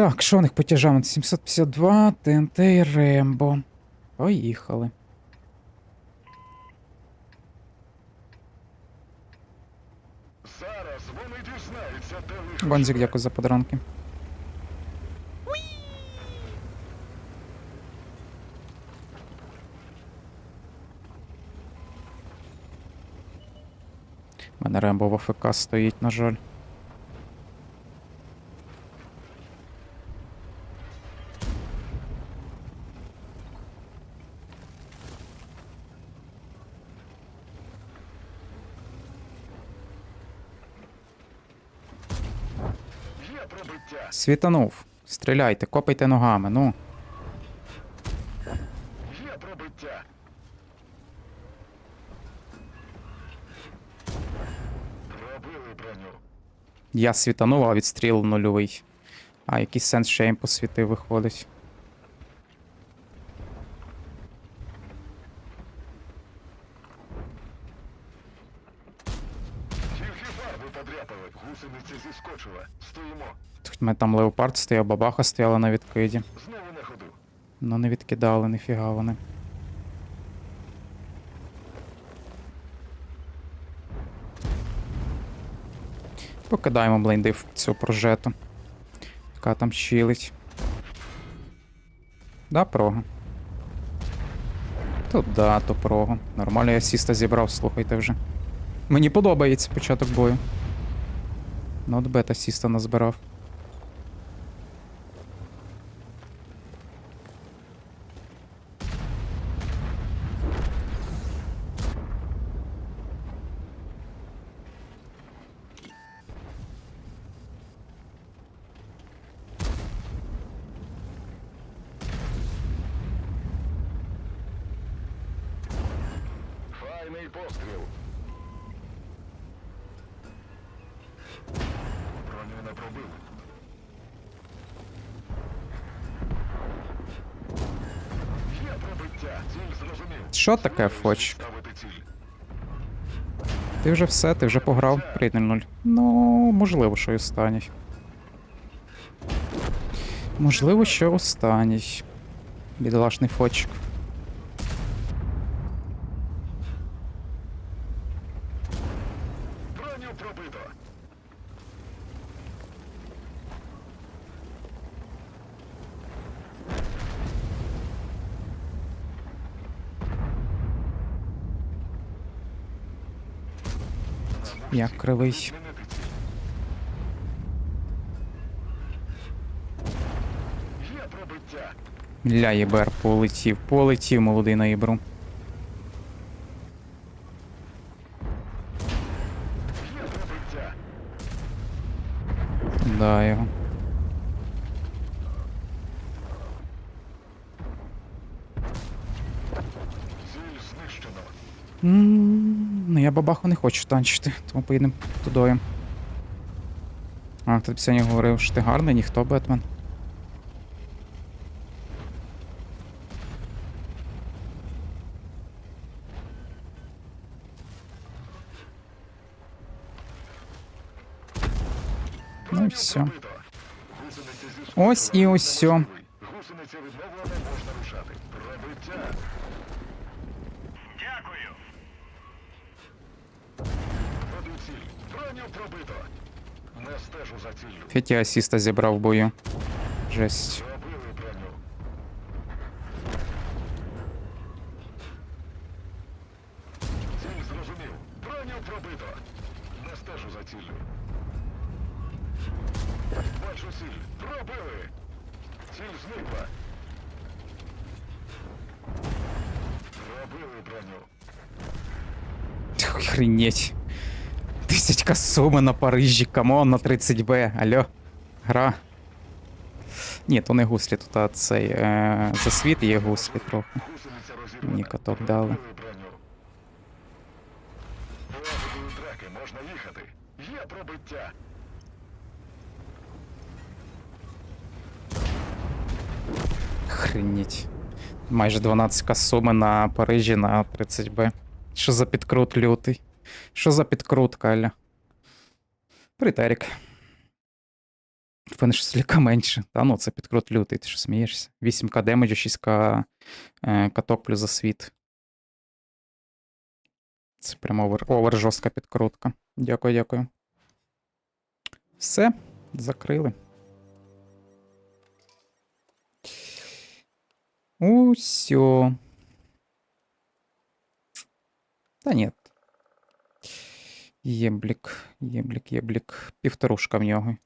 Так, що у них по тяжам? 752, ТНТ і Рембо. Поїхали. Зараз вони дізнаються, де лихо Бонзик, дякую за подарунки. У мене Рембо в АФК стоїть, на жаль. Є пробиття. Світанув. Стріляйте, копайте ногами, ну. Є пробиття. Пробили броню. Я світанув, а відстріл нульовий. А, якийсь сенс ще їм посвіти виходить. Подряпали. Гусениця зіскочила. Стоїмо. Тут мене там леопард стояв, бабаха стояла на відкиді. Знову на ходу. Ну не відкидали, ніфіга вони. Покидаємо блейнди в цю прожету. Яка там щілить. Да, прога. Тут да, то прога. Нормально я асіста зібрав, слухайте вже. Мені подобається початок бою. Ну от бета асіста назбирав. Файний постріл. Броню. Є пробиття. Що таке, Фоч? Ти вже все, ти вже пограв 3-0. Ну, можливо, що й останній. Можливо, що останній. Бідолашний фочик. Броню пробито. Як кривий. Ля єбер, полетів, полетів молодий на єбру. Да, його. Ціль знищено. Ну, я бабаху не хочу танчити, тому поїдемо тудою. А, тут сьогодні говорив, що ти гарний, ніхто Бетмен. Ну і все. Ось і ось. Гусениця відновлена, можна рушати. Пробиття. Феті асіста зібрав в бою. Жесть. Пробили броню. Ціль зрозумів. Броню пробито. Не стежу за ціллю. Бачу ціль. Пробили. Ціль зникла. Пробили броню. Охренеть. Тисячка суми на Парижі, камон на 30Б. Алло. Гра. Ні, то не гуслі, тут а цей. Е, засвіт є гуслі трохи. Мені каток дали. Охренеть. Майже 12 суми на Парижі на 30Б. Що за підкрут лютий? Що за підкрут, Каля? Притерік. В мене менше. Та ну, це підкрут лютий, ти що смієшся? 8к демеджу, 6к е, каток плюс засвіт. Це прямо овер, овер жорстка підкрутка. Дякую, дякую. Все, закрили. Усьо. Та ні. Єблік, єблік, єблік. Півторушка в нього.